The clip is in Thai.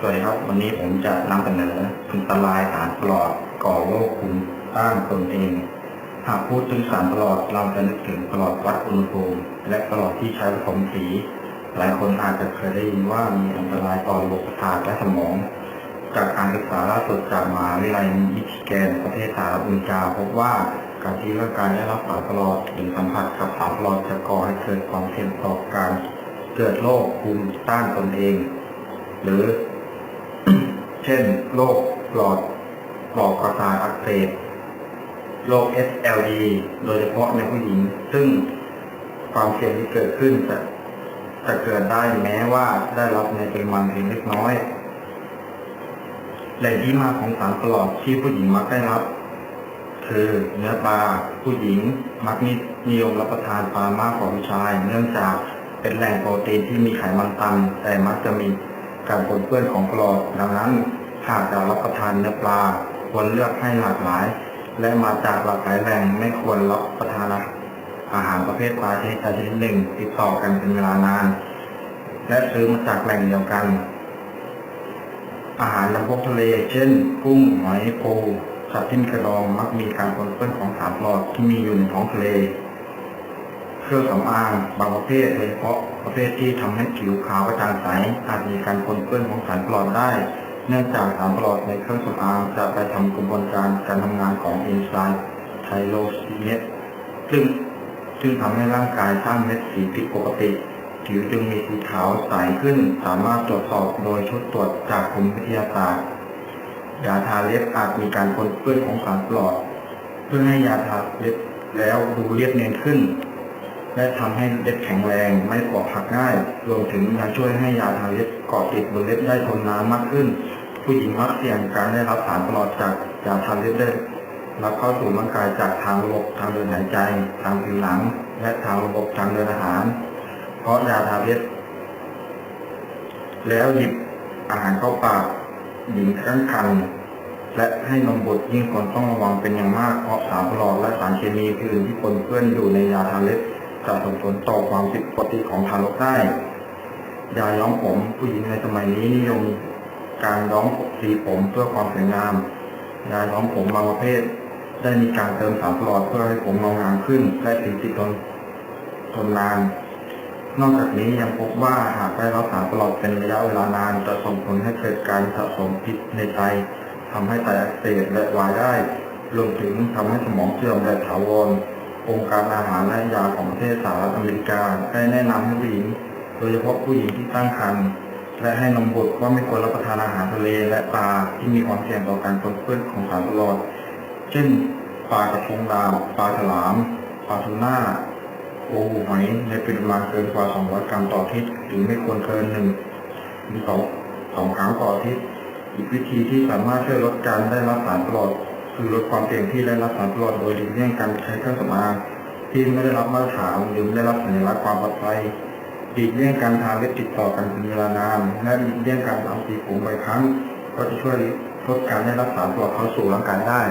สวัสดีครับ วันนี้ผมจะนำเสนออันตรายสารปลอดก่อโรคภูมิต้านตนเอง หากพูดถึงสารปลอดเราจะนึกถึงปลอดวัดอุณหภูมิและปลอดที่ใช้ผสมสี หลายคนอาจจะเคยได้ยินว่ามีอันตรายต่อระบบประสาทและสมอง จากการศึกษาล่าสุดจากมหาวิทยาลัยมิชิแกนประเทศสหรัฐอเมริกาพบว่าการที่ร่างกายได้รับสารปลอดหรือสัมผัสกับสารปลอดจะก่อให้เกิดความเสี่ยงต่อการเกิดโรคภูมิต้านตนเอง หรือ ช่นโรคปลอดปลอกระสาทอักเสบโรค SLE โดยเฉพาะในผู้หญิง ซึ่งความเสี่ยงที่เกิดขึ้นจะจะเกิดได้แม้ว่าได้รับในปริมาณเพียงเล็กน้อยแหล่งที่มาของสารปลอดที่ผู้หญิงมักได้รับ คือเนื้อปลาผู้หญิงมักนิยมรับประทานปลามากกว่าผู้ชาย เนื่องจากเป็นแหล่งโปรตีนที่มีไขมันต่ำแต่มักจะมี การปนเปื้อนของปลอดดังนั้นหากจะรับประทานเนื้อปลาควรเลือกให้หลากหลาย และมาจากหลากหลายแหล่งไม่ควรรับประทานอาหารประเภทปลาชนิดใดชนิดหนึ่งติดต่อกันเป็นเวลานาน และซื้อมาจากแหล่งเดียวกัน อาหารจำพวกทะเล เช่น กุ้งหอยปูสัตว์ที่มีกระดองมักมีการปนเปื้อนของสารปลอดที่มีอยู่ในท้องทะเล เครื่องสำอางบางประเภทโดยเฉพาะประเภทที่ทำให้ผิวขาวกระจ่างใสอาจมีการปนเปื้อนของสารปลอดได้ เนื่องจากสารปลอดในเครื่องสำอางจะไปทำกระบวนการการทำงานของเอนไซม์ไทโรซีเนสซึ่งซึ่งทำให้ร่างกายสร้างเม็ดสีผิดปกติ ผิวจึงมีสีขาวใสขึ้น สามารถตรวจสอบโดยชุดตรวจจากกรมวิทยาศาสตร์ยาทาเล็บอาจมีการปนเปื้อนของสารปลอด เพื่อให้ยาทาเล็บแล้วดูเรียบเนียนขึ้น และทำให้เล็บแข็งแรงไม่ปอกหักง่ายรวมถึงยังช่วยให้ยาทาเล็บเกาะติดบนเล็บได้ทนนานมากขึ้น ผู้หญิงมักเสี่ยงการได้รับสารปลอดจากยาทาเล็บได้รับเข้าสู่ร่างกายจากทางระบบทางเดินหายใจ ทางผิวหนัง และทางระบบทางเดินอาหาร เพราะยาทาเล็บแล้วหยิบอาหารเข้าปากหญิงตั้งครรภ์และให้นมบุตรยิ่งควรต้องระวังเป็นอย่างมากเพราะสารปลอดและสารเคมีอื่นที่ปนเปื้อนอยู่ในยาทาเล็บ จะส่งผลต่อความผิดปกติของทารกได้ ยาย้อมผมผู้หญิงในสมัยนี้นิยมการย้อมสีผมเพื่อความสวยงาม ยาย้อมผมบางประเภท ได้มีการเติมสารปลอดเพื่อให้ผมเงางามขึ้นและสีติดทนทนนาน นอกจากนี้ยังพบว่าหากได้รับสารปลอดเป็นระยะเวลานานจะส่งผลให้เกิดการสะสมพิษในไตทำให้ไตอักเสบและวายได้ รวมถึงทำให้สมองเสื่อมและถาวร องค์การอาหารและยาของประเทศสหรัฐอเมริกาได้แนะนำให้ผู้หญิง โดยเฉพาะผู้หญิงที่ตั้งครรภ์และให้นมบุตรว่าไม่ควรรับประทานอาหารทะเลและปลาที่มีความเสี่ยงต่อการปนเปื้อนของสารปลอดเช่นปลากระพงดาวปลาฉลามปลาทูน่าโอ้หอยในปริมาณเกินกว่า 200 กรัมต่ออาทิตย์หรือไม่ควรเกินหนึ่งหรือสองสองครั้งต่ออาทิตย์อีกวิธีที่สามารถช่วยลดการได้รับสารปลอด คือลดความเสี่ยงที่ได้รับสารปลอดโดยหลีกเลี่ยงการใช้เครื่องสำอางที่ไม่ได้รับมาตรฐานหรือไม่ได้รับสัญลักษณ์ความปลอดภัยหลีกเลี่ยงการทาเล็บติดต่อกันเป็นเวลานานและหลีกเลี่ยงการทำสีผมบ่อยครั้ง ก็จะช่วยลดการได้รับสารปลอดเข้าสู่ร่างกายได้